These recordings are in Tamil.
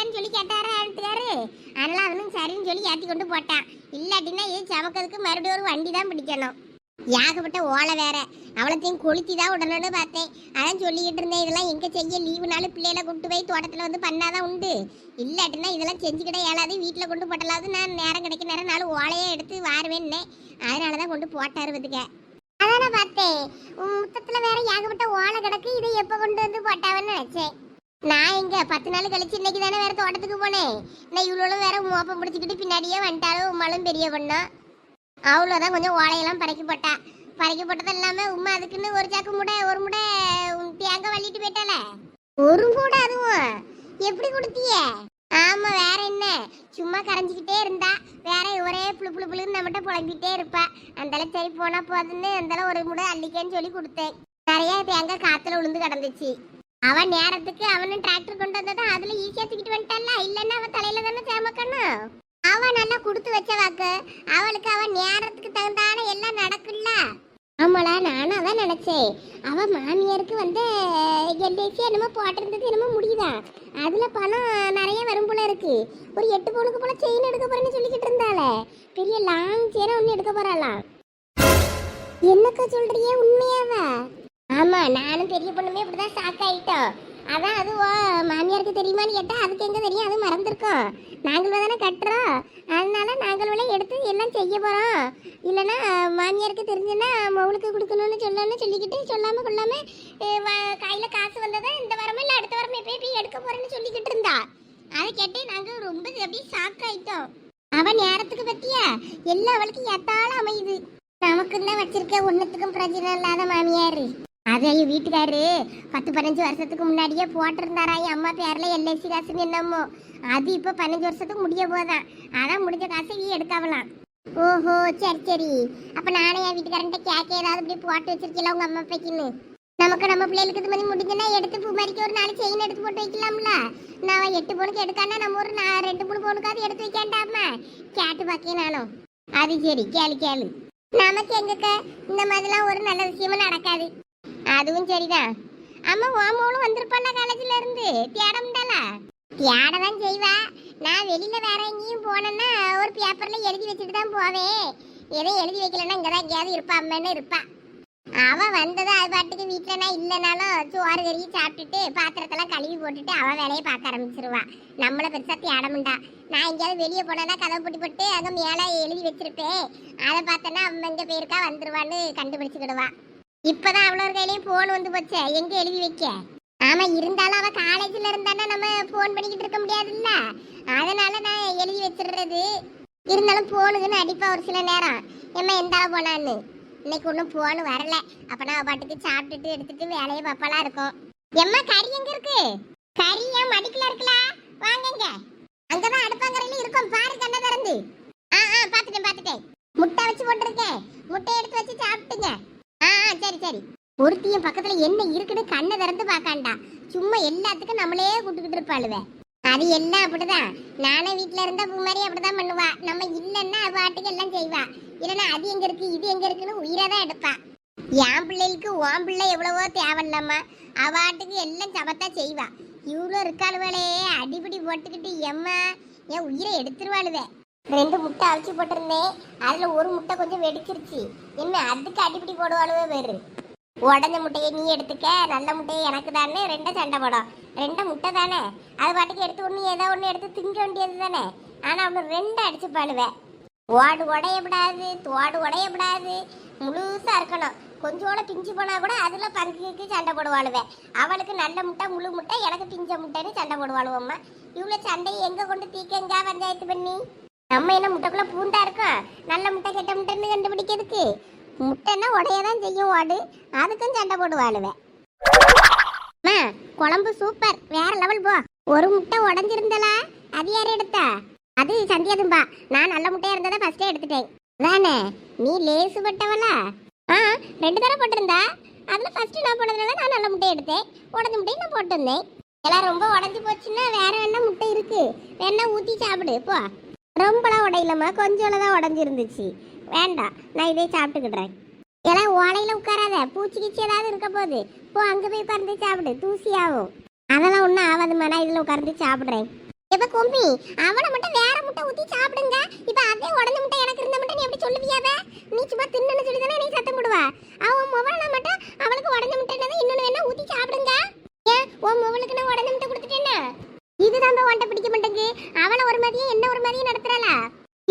இல்லைன்னு சொல்லி கேட்டாரா ஆட்டுக்காரு அதனால அவனும் சரின்னு சொல்லி ஏற்றி கொண்டு போட்டான். இல்லாட்டினா இது சமக்கிறதுக்கு மறுபடியும் ஒரு வண்டி தான் பிடிக்கணும். ஏகப்பட்ட ஓலை வேற. அவ்வளோத்தையும் கொளுத்தி தான் உடனே பார்த்தேன். அதான் சொல்லிக்கிட்டு இருந்தேன் இதெல்லாம் எங்க செய்ய லீவுனாலும் பிள்ளைகளை கொண்டு போய் தோட்டத்தில் வந்து பண்ணாதான் உண்டு. இல்லாட்டினா இதெல்லாம் செஞ்சுக்கிட்டே ஏழாது வீட்டில் கொண்டு போட்டலாவது நான் நேரம் கிடைக்க நேரம் நாலு ஓலையே எடுத்து வாருவேன்னே. அதனால தான் கொண்டு போட்டார் பத்துக்க. அதான் பார்த்தேன். மொத்தத்தில் வேற ஏகப்பட்ட ஓலை கிடக்கு. இதை எப்போ கொண்டு வந்து போட்டாவன்னு நினச்சேன். நான் எங்க பத்து நாள் கழிச்சு இன்னைக்கு தானே வேற தோட்டத்துக்கு போனேன். நான் இவ்வளோ வேற மோப்பம் பிடிச்சிக்கிட்டு பின்னாடியே வந்துட்டாலும் உமாலும் பெரிய பொண்ணா? அவ்வளோதான் கொஞ்சம் ஓலையெல்லாம் பறக்கி போட்டா. பறக்கி போட்டது உமா அதுக்குன்னு ஒரு சாக்கு முடை ஒரு முடை தேங்க வள்ளிட்டு போயிட்டால ஒரு கூட அதுவும். எப்படி கொடுத்திய ஆமா வேற என்ன? சும்மா கரைஞ்சிக்கிட்டே இருந்தா வேற ஒரே புளு புளு புளுன்னு நம்மகிட்ட புலம்பிட்டே இருப்பா. அந்தால சரி போனா போதுன்னு அந்தால ஒரு முடை அள்ளிக்கேன்னு சொல்லி கொடுத்தேன். நிறைய தேங்காய் காத்துல விழுந்து கிடந்துச்சு. அவன் நேரத்துக்கு அவனும் டிராக்டர் கொண்டு வந்ததா அதுல ஈஸியா தூக்கிட்டு வந்துட்டான்ல. இல்லன்னா அவன் தலையில தானே சேமக்கணும் அவன் நல்லா கொடுத்து வச்ச வாக்கு. அவளுக்கு அவன் நேரத்துக்கு தகுந்தான எல்லாம் நடக்குல்ல ஆமாடா நானும் அதான் நினைச்சேன். அவ மாமியாருக்கு வந்து எல்ஐசி என்னமோ போட்டிருந்தது என்னமோ முடியுதா? அதுல பணம் நிறைய வரும் போல இருக்கு. ஒரு எட்டு பவுனுக்கு போல செயின் எடுக்க போறேன்னு சொல்லிக்கிட்டு இருந்தாளே. பெரிய லாங் செயினை ஒன்று எடுக்க போறாளாம். என்னக்கா சொல்றியே உண்மையாவா? ஆமா நானும் பெரிய பொண்ணுமே இப்படிதான் ஷாக் ஆயிட்டோம். அதான் அது ஓ மாமியாருக்கு தெரியுமான்னு கேட்டா அதுக்கு எங்க தெரியும்? அது மறந்துருக்கோம். நாங்களும் தானே கட்டுறோம். அதனால நாங்களும் எடுத்து எல்லாம் செய்ய போறோம். இல்லைன்னா மாமியாருக்கு தெரிஞ்சுன்னா மவுளுக்கு கொடுக்கணும்னு சொல்லணும்னு சொல்லிக்கிட்டு சொல்லாம கொள்ளாம வ- கையில காசு வந்ததை இந்த வாரமே இல்லை அடுத்த வாரமே போய் போய் எடுக்க போறேன்னு சொல்லிக்கிட்டு இருந்தா. அதை கேட்டு நாங்கள் ரொம்ப அப்படியே ஷாக் ஆயிட்டோம். அவன் நேரத்துக்கு பத்தியா? எல்லா அவளுக்கு எத்தாலும் அமையுது. நமக்கு தான் வச்சிருக்க ஒன்றுத்துக்கும் பிரச்சனை இல்லாத மாமியாரு. அது ஐயோ வீட்டுக்காரு பத்து பதினஞ்சு வருஷத்துக்கு முன்னாடியே போட்டிருந்தாரா என் அம்மா பேர்ல எல்ஐசி காசுன்னு என்னமோ. அது இப்போ பதினஞ்சு வருஷத்துக்கு முடிய போதான் அதான் முடிஞ்ச காசு நீ எடுக்காவலாம். ஓஹோ சரி சரி. அப்போ நானே என் வீட்டுக்காரன்ட்ட கேட்க ஏதாவது இப்படி போட்டு வச்சிருக்கல உங்கள் அம்மா அப்பைக்குன்னு? நமக்கு நம்ம பிள்ளைகளுக்கு இது மாதிரி முடிஞ்சுன்னா எடுத்து பூ மாதிரிக்கு ஒரு நாலு செயின் எடுத்து போட்டு வைக்கலாம்ல? நான் எட்டு பவுனுக்கு எடுக்கானா நம்ம ஒரு நா- ரெண்டு மூணு பவுனுக்காவது எடுத்து வைக்காண்டாமா? கேட்டு பார்க்கேன் நானும் அது சரி கேளு கேளு. நமக்கு எங்கக்க இந்த மாதிரிலாம் ஒரு நல்ல விஷயமும் நடக்காது. அதுவும் சரிதான். அம்மா ஓமோளும் வந்திருப்பாளா காலேஜ்ல இருந்து? தேடம்டால தேட தான் செய்வா. நான் வெளியில வேற எங்கேயும் போனேன்னா ஒரு பேப்பர்ல எழுதி வச்சுட்டு தான் போவேன் எதையும் எழுதி வைக்கலன்னா இங்கதான் எங்கேயாவது இருப்பா அம்மன்னு இருப்பா. அவ வந்தது அது பாட்டுக்கு வீட்டுல நான் இல்லைனாலும் சோறு கறி சாப்பிட்டுட்டு பாத்திரத்தெல்லாம் கழுவி போட்டுட்டு அவ வேலையை பார்க்க ஆரம்பிச்சிருவா. நம்மள பெருசா தேடமுண்டா நான் எங்கேயாவது வெளியே போனேன்னா கதவை பூட்டி போட்டு அங்கே மேலே எழுதி வச்சிருப்பேன். அதை பார்த்தேன்னா அம்மா இங்கே போயிருக்கா வந்துருவான்னு கண்டுபிடிச்சுக்கிடுவா. இப்பதான் அவ்வளோ கையிலயும் போன் வந்து போச்சே. எங்க எழுதி வைக்க? ஆமா இருந்தாலும் அவ காலேஜ்ல இருந்தானா நம்ம போன் பண்ணிக்கிட்டு இருக்க முடியாதுல்ல? அதனால நான் எழுதி வச்சிடுறது. இருந்தாலும் போனுக்குன்னு அடிப்பா ஒரு சில நேரம். ஏம்மா எந்த போனான்னு? இன்னைக்கு ஒன்றும் போன் வரல. அப்ப நான் பாட்டுக்கு சாப்பிட்டுட்டு எடுத்துட்டு வேலையை பாப்பாலாம் இருக்கும். எம்மா கறி எங்க இருக்கு? கறி ஏன் மடிக்கல இருக்கல வாங்கங்க அங்கதான் அடுப்பாங்கரையில இருக்கும். பாரு கண்ணை திறந்து. ஆ ஆ பாத்துட்டேன் பாத்துட்டேன் முட்டை வச்சு போட்டிருக்கேன். முட்டை எடுத்து வச்சு சாப்பிட்டுங்க. ஆ சரி சரி. ஒருத்தியும் பக்கத்துல என்ன இருக்குன்னு கண்ணை திறந்து பார்க்காண்டா. சும்மா எல்லாத்துக்கும் நம்மளே கூட்டுக்கிட்டு இருப்பாளுவே. அது எல்லாம் அப்படிதான். நானே வீட்டுல இருந்தா பூ மாதிரி அப்படிதான் பண்ணுவா. நம்ம இல்லைன்னா அவ பாட்டுக்கு எல்லாம் செய்வா. இல்லைன்னா அது எங்க இருக்கு இது எங்க இருக்குன்னு உயிரை தான் எடுப்பா. என் பிள்ளைகளுக்கு உன் பிள்ளை எவ்வளவோ தேவையில்லாமா அவாட்டுக்கு எல்லாம் சபத்தா செய்வா. இவ்வளோ இருக்காளுவளே அடிபிடி போட்டுக்கிட்டு எம்மா என் உயிரை எடுத்துருவாளுவே. ரெண்டு முட்டை அவிச்சு போட்டிருந்தேன். அதுல ஒரு முட்டை கொஞ்சம் வெடிச்சிருச்சு. என்ன அதுக்கு அடிப்படி போடுவாளுவே வேறு. உடஞ்ச முட்டையை நீ எடுத்துக்க நல்ல முட்டையை எனக்கு தானே ரெண்டும் சண்டை போடும் ரெண்டும் முட்டை தானே. அது பாட்டுக்கு எடுத்து ஒன்று ஏதோ ஒன்று எடுத்து திங்க வேண்டியது தானே. ஆனால் அவனு ரெண்டு அடிச்சு பாடுவேன் ஓடு உடையப்படாது தோடு உடையப்படாது முழுசா இருக்கணும். கொஞ்சோட பிஞ்சு போனா கூட அதுல பங்குக்கு சண்டை போடுவாளுவேன் அவளுக்கு நல்ல முட்டை முழு முட்டை எனக்கு பிஞ்ச முட்டைன்னு சண்டை போடுவாளுவம்மா. இவ்வளவு சண்டையை எங்க கொண்டு தீக்கங்க பஞ்சாயத்து பண்ணி? நம்ம என்ன முட்டைக்குள்ள பூண்டா இருக்கோம் நல்ல முட்டை கெட்ட முட்டைன்னு கண்டுபிடிக்கிறதுக்கு? முட்டைன்னா உடையதான் செய்யும் வாடு. அதுக்கும் சண்டை போடுவாளுவே. அம்மா, குழம்பு சூப்பர். வேற லெவல் போ. ஒரு முட்டை உடஞ்சிருந்தலா? அது யார் எடுத்தா? அது சந்தியாதும்பா. நான் நல்ல முட்டையா இருந்ததை ஃபர்ஸ்டே எடுத்துட்டேன். தானே நீ லேசு பட்டவளா? ஆ ரெண்டு தடவை போட்டிருந்தா? அதில் ஃபர்ஸ்ட் நான் போட்டதுனால நான் நல்ல முட்டையை எடுத்தேன். உடஞ்ச முட்டையும் நான் போட்டிருந்தேன். எல்லாம் ரொம்ப உடஞ்சி போச்சுன்னா வேற என்ன முட்டை இருக்கு? வேணா ஊற்றி சாப்பிடு. போ. ரொம்பலாம் உடையிலம்மா. கொஞ்சோல தான் உடஞ்சிருந்துச்சு. வேண்டாம் நான் இதே சாப்பிட்டுக்கிடுறேன். எல்லாம் ஓலையில் உட்காராத. பூச்சி கிச்சி ஏதாவது இருக்க போகுது. போ அங்கே போய் உட்கார்ந்து சாப்பிடு. தூசி ஆகும். அதெல்லாம் ஒன்றும் ஆகாதுமா நான் இதில் உட்கார்ந்து சாப்பிட்றேன். எப்ப கொம்பி? அவனை மட்டும் வேற முட்டை ஊற்றி சாப்பிடுங்க. இப்போ அதே உடஞ்ச முட்டை எனக்கு இருந்த முட்டை நீ எப்படி சொல்லுவியாத நீ சும்மா தின்னு சொல்லி தானே நீ சத்தம் போடுவா. அவன் மொபைல மட்டும் அவளுக்கு உடஞ்ச முட்டை இன்னொன்று வேணா ஊற்றி சாப்பிடுங்க. ஏன் உன் முகலுக்கு நான் உடஞ்ச முட்டை கொடுத்துட்டேன்னா? இதுதான் அந்த ஒன்றை பிடிக்க மாட்டேங்கு அவளை ஒரு மாதிரியும் என்ன ஒரு மாதிரியும் நடத்துறாளா?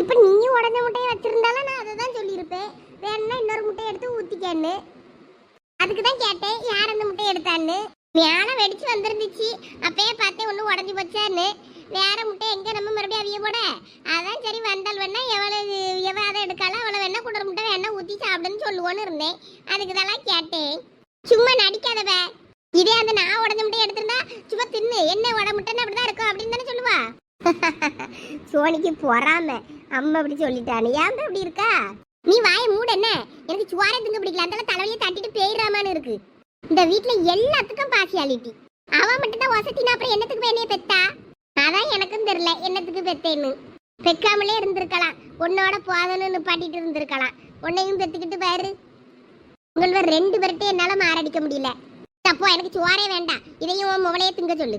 இப்ப நீயும் உடஞ்ச முட்டையை வச்சிருந்தாலும் நான் அதை தான் சொல்லியிருப்பேன். வேணும்னா இன்னொரு முட்டையை எடுத்து ஊத்திக்கன்னு. அதுக்கு தான் கேட்டேன் யார் அந்த முட்டையை எடுத்தான்னு. மேலே வெடிச்சு வந்துருந்துச்சு. அப்பயே பார்த்தேன் ஒன்றும் உடஞ்சி போச்சான்னு. வேற முட்டை எங்கே? நம்ம மறுபடியும் அவிய போட. அதான் சரி வந்தால் வேணா எவ்வளவு எவ அதை எடுக்கால அவளை வேணா குடர் முட்டை வேணா ஊற்றி சாப்பிடுன்னு சொல்லுவோன்னு இருந்தேன். அதுக்கு தான் கேட்டேன். சும்மா நடிக்காதவ. இதே அந்த நான் உடஞ்ச முட்டை எடுத்திருந்தா சும்மா தின்னு. என்ன உட முட்டைன்னு அப்படிதான் இருக்கும். அப்படின்னு தானே சொல்லுவா. சோனிக்கு பொறாம. அம்மா அப்படி சொல்லிட்டானு. ஏன் அப்படி இருக்கா? நீ வாய மூட என்ன? எனக்கு சுவாரே திங்க பிடிக்கல. அந்த தலைவலியை தட்டிட்டு பேயிடாமான்னு இருக்கு. இந்த வீட்ல எல்லாத்துக்கும் பாசியாலிட்டி அவ மட்டும் தான் வசத்தினா அப்புறம் என்னத்துக்கு போய் என்னைய பெத்தா? அதான் எனக்கும் தெரியல. என்னத்துக்கு பெத்தேன்னு. பெக்காமலே இருந்திருக்கலாம். உன்னோட போதணும்னு பாட்டிட்டு இருந்திருக்கலாம். உன்னையும் பெத்துக்கிட்டு பாரு. உங்களோட ரெண்டு பேர்கிட்ட என்னால மாரடிக்க முடியல. அப்போ எனக்கு சுவாரே வேண்டாம். இதையும் உன் முகலையே திங்க சொல்லு.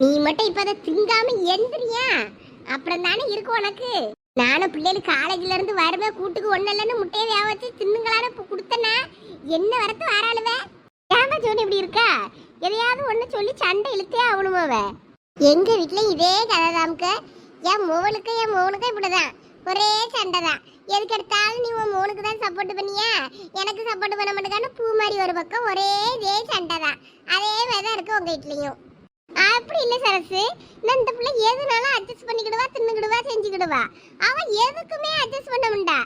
நீ மட்டும் இப்போ அதை திங்காம எந்திரியா. அப்புறம் தானே இருக்கும் உனக்கு. நானும் பிள்ளைகள் காலேஜ்ல இருந்து வரவே கூட்டுக்கு ஒண்ணு இல்லைன்னு முட்டையை வேக வச்சு தின்னுங்களான கொடுத்தனா. என்ன வரத்து வராளுவே? ஏமா ஜோனி இப்படி இருக்கா? எதையாவது ஒண்ணு சொல்லி சண்டை இழுத்தே ஆகணுமாவ? எங்க வீட்ல இதே கதை தாமுக்க. என் மோவனுக்கு என் மோவனுக்கும் இப்படிதான். ஒரே சண்டை தான் எதுக்கு எடுத்தாலும் நீ உன் மூணுக்கு தான் சப்போர்ட் பண்ணியா? எனக்கு சப்போர்ட் பண்ண மாட்டேங்கான்னு பூ மாதிரி ஒரு பக்கம் ஒரே இதே சண்டை தான் அதே மாதிரி தான் இருக்கு உங்க வீட்லேயும். அப்படி இல்லை சரசு. நான் இந்த பிள்ளை எதுனாலும் அட்ஜஸ்ட் பண்ணிக்கிடுவா தின்னுக்கிடுவா செஞ்சுக்கிடுவா. அவன் எதுக்குமே அட்ஜஸ்ட் பண்ண முடியா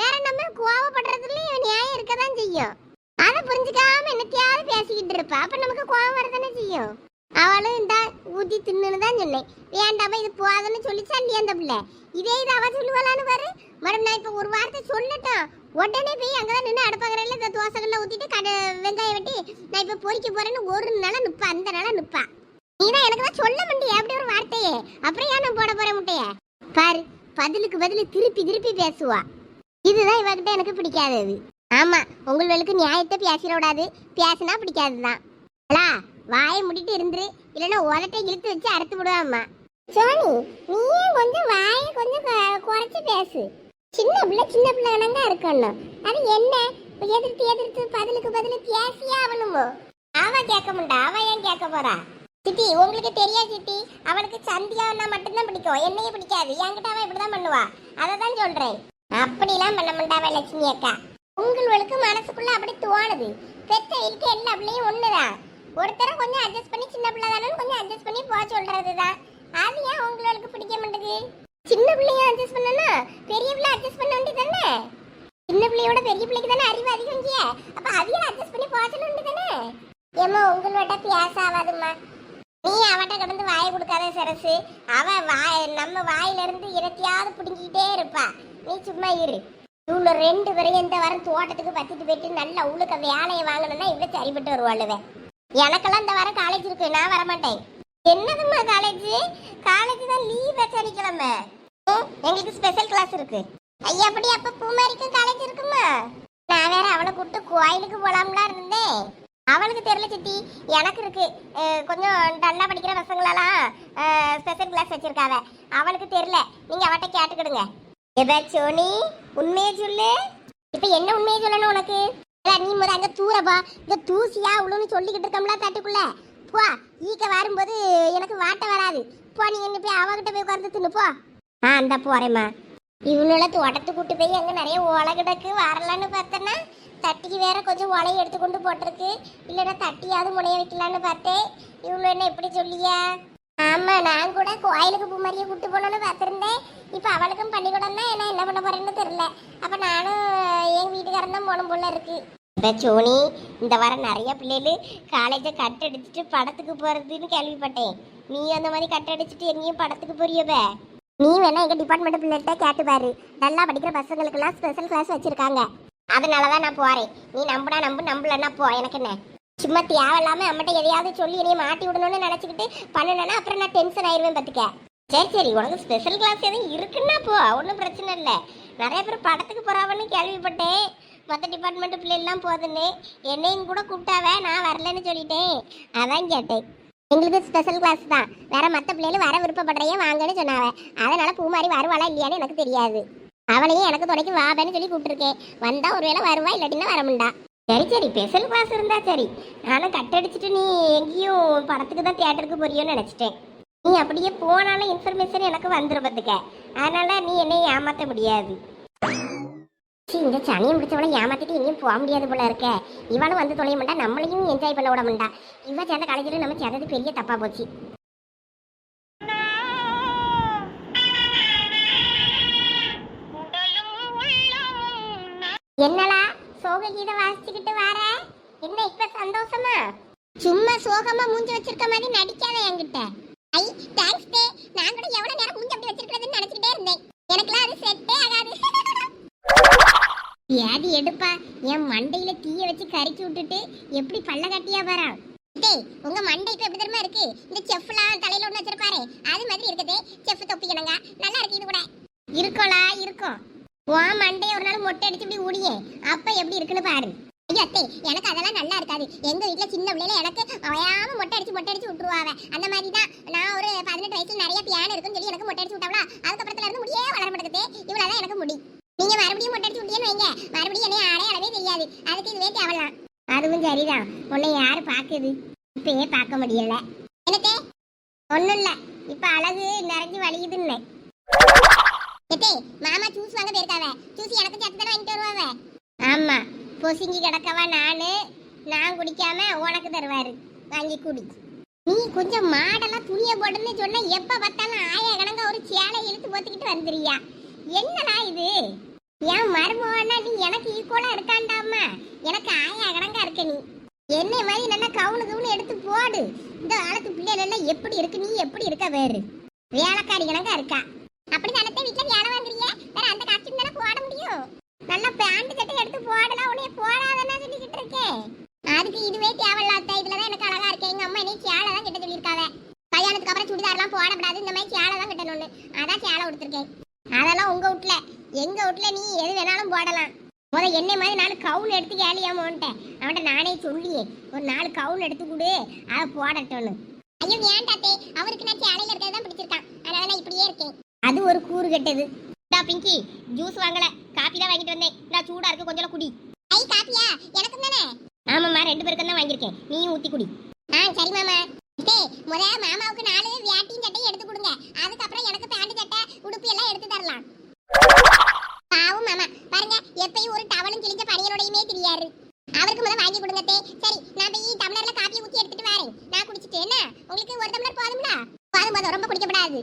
வேற நம்ம கோவப்படுறதுலயும் நியாயம் இருக்க தான் செய்யும். அதை புரிஞ்சுக்காம என்னத்தையாவது பேசிக்கிட்டு இருப்பா. அப்ப நமக்கு கோவம் வரதானே செய்யும். அவளும் இந்த ஊத்தி தின்னுன்னு தான் சொன்னேன். வேண்டாமா இது போதுன்னு சொல்லி சண்டி அந்த பிள்ளை. இதே இது அவ சொல்லுவாளான்னு பாரு. மேடம் நான் இப்ப ஒரு வார்த்தை சொல்லட்டும். உடனே போய் அங்கே தான் நின்று அடுப்பகரையில இந்த தோசைகள்ல ஊத்திட்டு கடை வெங்காயம் வெட்டி நான் இப்போ பொறிக்க போறேன்னு ஒரு நாளாக நிப்பா அந்த நாளா நீ நீதான் எனக்கு தான் சொல்ல முடியும் அப்படி ஒரு வார்த்தையே. அப்புறம் ஏன் நான் போட போகிறேன் முட்டையே? பாரு பதிலுக்கு பதில் திருப்பி திருப்பி பேசுவா. இதுதான் இவகிட்ட எனக்கு பிடிக்காதது. ஆமா உங்களுக்கு நியாயத்தை பேசிட விடாது. பேசினா பிடிக்காதுதான். அலா வாயை முடிட்டு இருந்துரு. இல்லைன்னா உதட்டை இழுத்து வச்சு அறுத்து விடுவாம்மா சோனி நீயே கொஞ்சம் வாயை கொஞ்சம் குறைச்சி பேசு. சின்ன பிள்ளை சின்ன பிள்ளை கணங்க இருக்கணும். அது என்ன? எதிர்த்து எதிர்த்து பதிலுக்கு பதில் பேசியே ஆகணுமோ? அவ கேட்க மாட்டா. அவ ஏன் கேட்க போறா? சித்தி உங்களுக்கு தெரியாது சித்தி. அவளுக்கு சந்தியானா மட்டும்தான் பிடிக்கும். என்னையே பிடிக்காது. என்கிட்ட அவன் இப்படிதான் பண்ணுவா. அதை தான் சொல்றேன். அப்படிலாம் பண்ண மாட்டாவ லட்சுமி அக்கா. உங்களுக்கு மனசுக்குள்ள அப்படி தோணுது. பெத்த இருக்க எல்லா பிள்ளையும் ஒண்ணுதான். ஒருத்தரை கொஞ்சம் அட்ஜஸ்ட் பண்ணி சின்ன பிள்ளை தானே கொஞ்சம் அட்ஜஸ்ட் பண்ணி போக சொல்றதுதான். அது ஏன் உங்களுக்கு பிடிக்க மாட்டேங்குது? சின்ன பிள்ளைய அட்ஜஸ்ட் பண்ணனா பெரிய பிள்ளை அட்ஜஸ்ட் பண்ண வேண்டியது தானே சின்ன பிள்ளையோட பெரிய பிள்ளைக்கு தானே அறிவு அதிகம் இங்கே. அப்ப அதையும் அட்ஜஸ்ட் பண்ணி போக சொல்ல வேண்டியதானே ஏமா உங்களோட பேச ஆகாதும்மா. நீ அவட்ட கடந்து வாயை கொடுக்காத சரசு. அவ வாய் நம்ம வாயிலிருந்து இறத்தியாவது பிடுங்கிக்கிட்டே இருப்பா. நீ சும்மா இரு. இவ்வளோ ரெண்டு பேரையும் இந்த வாரம் தோட்டத்துக்கு பத்திட்டு போயிட்டு நல்லா உழுக்க வேலையை வாங்கணும்னா இவ்வளோ சரிப்பட்டு வருவாளுவேன் எனக்கெல்லாம் இந்த வாரம் காலேஜ் இருக்கு. நான் வரமாட்டேன். என்னதும்மா காலேஜ் காலேஜ் தான் லீவ் சனிக்கிழமை எங்களுக்கு ஸ்பெஷல் கிளாஸ் இருக்கு. ஐயா அப்படி அப்ப பூமாரிக்கும் காலேஜ் இருக்குமா? நான் வேற அவளை கூப்பிட்டு கோயிலுக்கு போலாம்லாம் இருந்தேன். அவளுக்கு தெரியல சித்தி. எனக்கு இருக்கு. கொஞ்சம் டல்லா படிக்கிற பசங்களெல்லாம் ஸ்பெஷல் கிளாஸ் வச்சிருக்காவ. அவளுக்கு தெரியல. நீங்க அவட்ட கேட்டுக்கிடுங்க. எதா உண்மையை சொல்லு. இப்ப என்ன உண்மையை சொல்லணும் உனக்கு? நீ முத அங்க தூரப்பா இந்த தூசியா அவ்வளோன்னு சொல்லிக்கிட்டு இருக்கோம்ல தட்டுக்குள்ள. போ. ஈக்க வரும்போது எனக்கு வாட்ட வராது. போ நீ என்ன போய் அவகிட்ட போய் உட்கார்ந்து தின்னு போ. ஆ அந்த போறேம்மா இவனோட தோட்டத்து கூட்டு போய் அங்க நிறைய ஓலை கிடக்கு. வரலான்னு பார்த்தேன்னா தட்டிக்கு வேற கொஞ்சம் ஓலையை எடுத்து கொண்டு போட்டிருக்கு. இல்லைன்னா தட்டியாவது முனைய வைக்கலான்னு பார்த்தேன். இவ்வளோ என்ன எப்படி சொல்லியா? ஆமா நான் கூட கோயிலுக்கு பூ மாதிரியே கூட்டு போனோன்னு பார்த்துருந்தேன் இப்போ அவளுக்கும் பள்ளிக்கூடம் தான். என்ன என்ன பண்ண போறேன்னு தெரியல. அப்ப நானும் என் வீட்டுக்காரன் தான் போகணும் போல இருக்கு. சோனி இந்த வாரம் நிறைய பிள்ளைகள் காலேஜை கட் அடிச்சுட்டு படத்துக்கு போறதுன்னு கேள்விப்பட்டேன். நீ அந்த மாதிரி கட் அடிச்சுட்டு எங்கேயும் படத்துக்கு போறியவே நீ வேணா எங்க டிபார்ட்மெண்ட் பிள்ளைகிட்ட கேட்டு பாரு. நல்லா படிக்கிற பசங்களுக்குலாம் ஸ்பெஷல் கிளாஸ் வச்சிருக்காங்க. அதனால தான் நான் போறேன். நீ நம்புனா நம்பு நம்பலன்னா போ. எனக்கு என்ன? சும்மா தேவையில்லாம அம்மட்ட எதையாவது சொல்லி என்னைய மாட்டி விடணும்னு நினச்சிக்கிட்டு பண்ணணும்னா அப்புறம் நான் டென்ஷன் ஆயிடுவேன் பார்த்துக்க சரி சரி உனக்கு ஸ்பெஷல் கிளாஸ் எதுவும் இருக்குன்னா போ. ஒன்றும் பிரச்சனை இல்லை. நிறைய பேர் படத்துக்கு போகிறாவன்னு கேள்விப்பட்டேன். மற்ற டிபார்ட்மெண்ட் பிள்ளைலாம் போகுதுன்னு என்னையும் கூட கூப்பிட்டாவே நான் வரலன்னு சொல்லிட்டேன். அதான் கேட்டேன். எங்களுக்கு ஸ்பெஷல் கிளாஸ் தான். வேற மற்ற பிள்ளைகளும் வர விருப்பப்படுறையே வாங்கன்னு சொன்னாவ. அதனால பூமாரி வருவாளா இல்லையான்னு எனக்கு தெரியாது. அவளையும் எனக்கு துணைக்கு வாபன்னு சொல்லி கூப்பிட்டுருக்கேன். வந்தா ஒருவேளை வருவா இல்லாட்டினா வரமுண்டா சரி சரி ஸ்பெஷல் கிளாஸ் இருந்தா சரி. நானும் கட்டடிச்சிட்டு நீ எங்கேயும் படத்துக்கு தான் தியேட்டருக்கு போறியோன்னு நினச்சிட்டேன். நீ அப்படியே போனாலும் இன்ஃபர்மேஷன் எனக்கு வந்துடும் பார்த்துக்க. அதனால நீ என்னை ஏமாற்ற முடியாது. சீ, இந்த சனியை முடிச்சவளை ஏமாத்திட்டு எங்கேயும் போக முடியாது போல இருக்க. இவளும் வந்து தொலைய மாட்டா நம்மளையும் என்ஜாய் பண்ண விட மாட்டா. இவ சேர்ந்த காலேஜில் நம்ம சேர்ந்தது பெரிய தப்பா போச்சு. என்னலா சோக கீதம் வாசிச்சுக்கிட்டு வர. என்ன இப்ப சந்தோஷமா? சும்மா சோகமா மூஞ்சி வச்சிருக்க மாதிரி நடிக்காத என்கிட்ட. ஐ தேங்க்ஸ் டே. நான் கூட எவ்வளவு நேரம் மூஞ்சி அப்படி வச்சிருக்கிறதுன்னு நினைச்சிட்டே இருந்தேன். எனக்குலாம் அது செட்டே ஆகாது. வியாதி எடுப்பா. என் மண்டையில தீய வச்சு கறிச்சு விட்டுட்டு எப்படி பல்ல கட்டியா வரான் டேய் உங்க மண்டை இப்ப எப்படி தெரியுமா இருக்கு? இந்த செஃப்லாம் தலையில ஒண்ணு வச்சிருப்பாரு. அது மாதிரி இருக்குது. செஃப் தொப்பிக்கணுங்க நல்லா இருக்கு இது கூட. இருக்கோலா இருக்கும். வா மண்டே ஒரு நாள் மொட்டை அடிச்சு இப்படி ஊடியே. அப்ப எப்படி இருக்குன்னு பாரு. ஐயோ அத்தை எனக்கு அதெல்லாம் நல்லா இருக்காது. எங்க வீட்டுல சின்ன பிள்ளைல எனக்கு வயாம மொட்டை அடிச்சு மொட்டை அடிச்சு விட்டுருவாங்க அந்த மாதிரி தான் நான் ஒரு பதினெட்டு வயசுல நிறைய பியான் இருக்குன்னு சொல்லி எனக்கு மொட்டை அடிச்சு விட்டாங்களா அதுக்கப்புறத்துல இருந்து முடியே வளர மாட்டேங்குது. இவ்வளவுதான் எனக்கு முடி. நீங்க மறுபடியும் மொட்டை அடிச்சு விட்டீங்கன்னு வைங்க. மறுபடியும் என்னைய அடையாளவே தெரியாது. அதுக்கு இதுவே தேவலாம் அதுவும் சரிதான். உன்னை யாரு பாக்குது இப்பயே பார்க்க முடியல. எனக்கு ஒண்ணும் இல்ல. இப்ப அழகு நிறைஞ்சு வலியுதுன்னு எத்தே மாமா ஜூஸ் வாங்க போயிருக்காவ. ஜூஸ் எனக்கு சேர்த்து தர வாங்கிட்டு வருவாவ? ஆமா. பொசுங்கி கிடக்கவா நானு? நான் குடிக்காம உனக்கு தருவாரு. வாங்கி குடி. நீ கொஞ்சம் மாடெல்லாம் துணிய போடுன்னு சொன்னா எப்ப பார்த்தாலும் ஆயா கணங்க ஒரு சேலை இழுத்து போத்துக்கிட்டு வந்துறியா என்னடா இது? என் மருமகனா நீ எனக்கு ஈக்குவலா இருக்காண்டாமா எனக்கு ஆயா கணங்கா இருக்க நீ. என்னை மாதிரி நல்லா கவுனு கவுனு எடுத்து போடு. இந்த காலத்து பிள்ளைகள் எல்லாம் எப்படி இருக்கு? நீ எப்படி இருக்க வேறு? வேலைக்காரி கணக்கா இருக்கா? அப்படி தானே வீட்டில் வேலை வாங்குறீங்க வேற அந்த காஸ்டியூம் தானே போட முடியும். நல்ல பேண்ட் சட்டை எடுத்து போடலாம். உன்னைய போடாதன்னா சொல்லிக்கிட்டு இருக்கேன் அதுக்கு இதுவே தேவையில்லாத இதுலதான் எனக்கு அழகா இருக்கேன் எங்க அம்மா என்னை சேலை தான் கிட்ட சொல்லியிருக்காங்க கல்யாணத்துக்கு அப்புறம் சுடிதார்லாம் போடக்கூடாது இந்த மாதிரி சேலை தான் கிட்டணும்னு அதான் சேலை கொடுத்துருக்கேன் அதெல்லாம் உங்க வீட்ல. எங்க வீட்ல நீ எது வேணாலும் போடலாம். முத என்னை மாதிரி நாலு கவுன் எடுத்து கேளியாமோன்ட்டேன் அவன்கிட்ட நானே சொல்லியே ஒரு நாலு கவுன் எடுத்து கொடு. அதை போடட்டோன்னு ஐயோ ஏன்டாத்தே அவருக்கு நான் சேலையில இருக்கிறது தான் பிடிச்சிருக்கான். அதனால நான் இப்படியே இருக்கேன். அது ஒரு கூறு கெட்டது. டா பிங்கி ஜூஸ் வாங்கல. காபி தான் வாங்கிட்டு வந்தேன். நான் சூடா இருக்கு கொஞ்சம் குடி. ஐ காப்பியா எனக்கு தானே? ஆமாம்மா ரெண்டு பேருக்கு தான் வாங்கியிருக்கேன். நீயும் ஊத்தி குடி. ஆ சரி மாமா. டேய் முத மாமாவுக்கு நாலு வேட்டியும் சட்டையும் எடுத்து கொடுங்க. அதுக்கப்புறம் எனக்கு பேண்ட் சட்டை உடுப்பு எல்லாம் எடுத்து தரலாம். பாவம் மாமா. பாருங்க எப்பயும் ஒரு டவலும் கிழிஞ்ச பணியரோடையுமே தெரியாரு. அவருக்கு முதல்ல வாங்கி கொடுங்க சரி நான் போய் டம்ளர்ல காப்பி ஊத்தி எடுத்துட்டு வரேன் நான் குடிச்சிட்டு என்ன உங்களுக்கு ஒரு டம்ளர் போதும்ல போதும் போதும் ரொம்ப குடிக்கப்படாது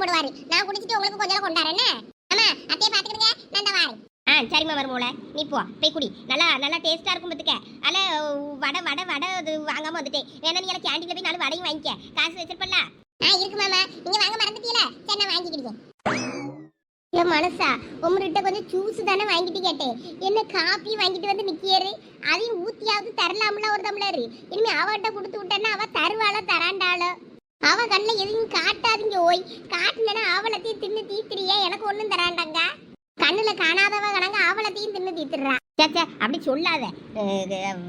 போடுவாரு. நான் குடிச்சிட்டு உங்களுக்கு கொஞ்சம் கொண்டாறேன் என்ன? ஆமா அத்தையை பாத்துக்கிடுங்க நான் இந்த வாரேன். ஆ சரிம்மா வருமோல நீ போ போய் குடி. நல்லா நல்லா டேஸ்ட்டாக இருக்கும் பார்த்துக்க. அல்ல வடை வடை வடை இது வாங்காம வந்துட்டேன். வேணா நீ எல்லாம் கேண்டீனில் போய் நாலு வடையும் வாங்கிக்க. காசு வச்சிருப்பல ஆ இருக்கு மாமா. நீங்க வாங்க மறந்துட்டீங்களா சரி நான் வாங்கிக்கிடுங்க இல்லை மனசா உங்கள்கிட்ட கொஞ்சம் ஜூஸ் தானே வாங்கிட்டு கேட்டேன். என்ன காப்பி வாங்கிட்டு வந்து நிற்கியாரு அதையும் ஊத்தியாவது தரலாம்ல ஒரு டம்ளர் இனிமே அவகிட்ட கொடுத்து விட்டேன்னா அவ தருவாளோ தராண்டாளோ? அவ கண்ணில் எதையும் காட்டாதீங்க ஓய். காட்டினா அவளத்தையும் தின்னு தீத்துறியா. எனக்கு ஒண்ணும் தராண்டாங்க. கண்ணுல காணாதவ கணங்க அவளத்தையும் தின்னு தீத்துறா. சேச்சே அப்படி சொல்லாத.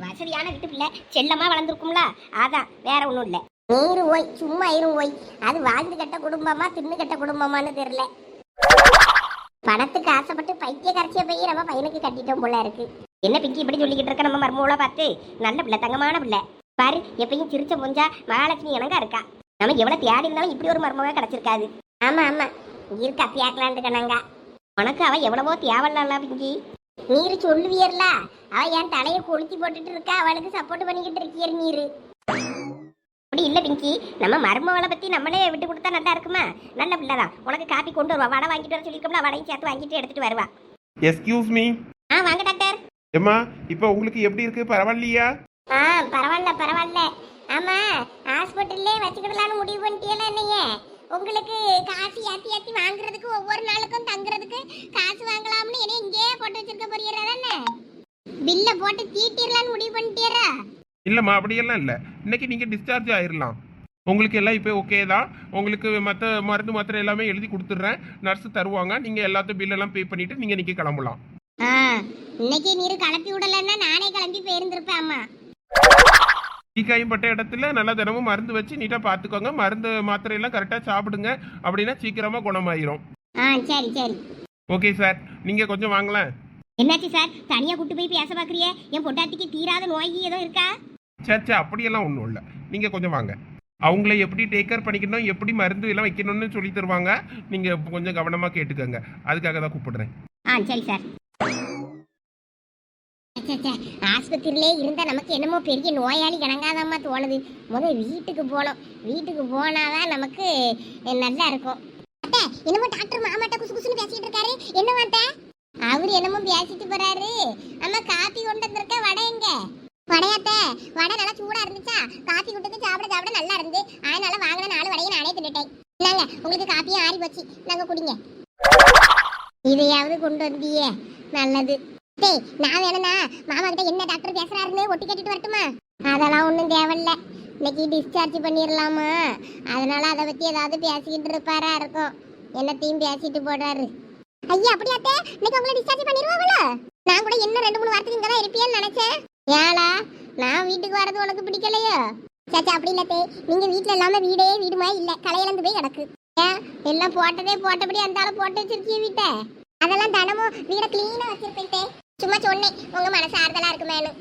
வசதியான வீட்டு பிள்ளை. செல்லமா வளர்ந்துருக்கும்ல. அதான் வேற ஒண்ணும் இல்ல. நீரு ஓய். சும்மா ஆயிரும் ஓய். அது வாழ்ந்து கட்ட குடும்பமா தின்னு கட்ட குடும்பமான்னு தெரியல. பணத்துக்கு ஆசைப்பட்டு பைத்திய கரைச்சிய போய் நம்ம பையனுக்கு கட்டிட்டோம் போல இருக்கு. என்ன பிங்கி இப்படி சொல்லிக்கிட்டு இருக்க நம்ம மருமூளை பார்த்து? நல்ல பிள்ளை தங்கமான பிள்ளை. பாரு எப்பயும் சிரிச்ச முஞ்சா மகாலட்சுமி இணங்கா இருக்கா. நமக்கு எவ்வளவு தேடி இருந்தாலும் இப்படி ஒரு மருமக கிடைச்சிருக்காது. ஆமா ஆமா. இருக்கா பியாக்கலான்ட்டு கணங்க உனக்கு அவ எவ்வளவோ தேவையில்ல பிங்கி. நீர் சொல்லுவியர்ல அவ என் தலையை கொளுத்தி போட்டுட்டு இருக்கா. அவளுக்கு சப்போர்ட் பண்ணிக்கிட்டு இருக்கியர் நீரு. அப்படி இல்ல பிங்கி. நம்ம மருமகளை பத்தி நம்மளே விட்டு கொடுத்தா நல்லா இருக்குமா? நல்ல பிள்ளைதான். உனக்கு காப்பி கொண்டு வருவா. வடை வாங்கிட்டு வர சொல்லியிருக்கோம்ல வடையும் சேர்த்து வாங்கிட்டு எடுத்துட்டு வருவா. எஸ்கியூஸ் மீ ஆ வாங்க டாக்டர். ஏம்மா இப்போ உங்களுக்கு எப்படி இருக்கு? பரவாயில்லையா? ஆ பரவாயில்ல பரவாயில்ல. ஆமா ஹாஸ்பிட்டல்லே வச்சுக்கிடலாம்னு முடிவு பண்ணிட்டீங்களா என்னைய? உங்களுக்கு காசு ஏத்தி ஏத்தி வாங்குறதுக்கு ஒவ்வொரு நாளுக்கும் தங்குறதுக்கு காசு வாங்கலாம்னு என்ன இங்கேயே போட்டு வச்சிருக்க போறீரா தானே? பில்ல போட்டு தீட்டிடலாம்னு முடிவு பண்ணிட்டீரா இல்லைம்மா அப்படியெல்லாம் இல்லை. இன்னைக்கு நீங்கள் டிஸ்சார்ஜ் ஆயிடலாம் உங்களுக்கு எல்லாம் இப்போ ஓகே தான். உங்களுக்கு மற்ற மருந்து மாத்திரை எல்லாமே எழுதி கொடுத்துட்றேன். நர்ஸு தருவாங்க. நீங்கள் எல்லாத்தையும் பில்லெல்லாம் பே பண்ணிவிட்டு நீங்கள் இன்றைக்கி கிளம்பலாம். இன்னைக்கு நீர் கிளப்பி விடலன்னா நானே கிளம்பி போயிருந்திருப்பேன் அம்மா. தீக்காயம் பட்ட இடத்துல நல்லா தினமும் மருந்து வச்சு நீட்டாக பார்த்துக்கோங்க. மருந்து மாத்திரையெல்லாம் கரெக்டாக சாப்பிடுங்க. அப்படின்னா சீக்கிரமாக குணமாயிரும். ஆ சரி சரி. ஓகே சார் நீங்கள் கொஞ்சம் வாங்களேன். என்னாச்சு சார் தனியா கூட்டு போய் பேச பாக்குறிய? என் பொட்டாட்டிக்கு தீராத நோய் ஏதோ இருக்கா? சே சே அப்படியெல்லாம் ஒன்றும் இல்லை. நீங்கள் கொஞ்சம் வாங்க. அவங்கள எப்படி டேக் கேர் பண்ணிக்கணும் எப்படி மருந்து எல்லாம் வைக்கணும்னு சொல்லி தருவாங்க நீங்கள் கொஞ்சம் கவனமாக கேட்டுக்கோங்க. அதுக்காக தான் கூப்பிடுறேன். ஆ சரி சார் ஆஸ்பத்திரியிலே இருந்தா நமக்கு என்னமோ பெரிய நோயாளி கணங்காதம்மா தோணுது. முதல் வீட்டுக்கு போகணும். வீட்டுக்கு போனாதான் நமக்கு நல்லா இருக்கும். என்னமோ டாக்டர் மாமாட்ட குசு குசுன்னு பேசிட்டு இருக்காரு. என்ன வார்த்தை அவர் என்னமோ பேசிட்டு போறாரு. நம்ம காப்பி கொண்டு வந்திருக்க? வடை எங்க? வடையாத்த வடை நல்லா சூடா இருந்துச்சா? காஃபி கொடுத்து சாப்பிட சாப்பிட நல்லா இருந்து. அதனால வாங்கின நாலு வடையை நானே தின்னுட்டேன். இந்தாங்க உங்களுக்கு காப்பியும் ஆறி போச்சு நாங்க குடிங்க. இதையாவது கொண்டு வந்தியே. நல்லது. டேய் நான் வேணும்னா மாமா கிட்ட என்ன டாக்டர் பேசுறாருன்னு ஒட்டி கேட்டுட்டு வரட்டுமா? அதெல்லாம் ஒன்றும் தேவையில்ல. இன்னைக்கு டிஸ்சார்ஜ் பண்ணிடலாமா அதனால அதை பத்தி ஏதாவது பேசிக்கிட்டு இருப்பாரா இருக்கும். என்னத்தையும் பேசிட்டு போடுறாரு ஐயா அப்படியாத்தே இன்னைக்கு உங்களை டிஸ்சார்ஜ் பண்ணிடுவாங்கள நான் கூட இன்னும் ரெண்டு மூணு வாரத்துக்கு இங்கே தான் இருப்பேன்னு நினைச்சேன். ஏலா நான் வீட்டுக்கு வரது உனக்கு பிடிக்கலையோ? சாச்சா அப்படி இல்லத்தே நீங்க வீட்டில் இல்லாம வீடே வீடுமா இல்ல கலையிலேருந்து போய் கிடக்கு. ஏன்? எல்லாம் போட்டதே போட்டபடி அந்த ஆள் போட்டு வச்சிருக்கீங்க வீட்டை. அதெல்லாம் தினமும் வீட கிளீனா வச்சிருப்பேன் சும்மா சொன்னேன். உங்க மனசு ஆறுதலா இருக்குமேனு.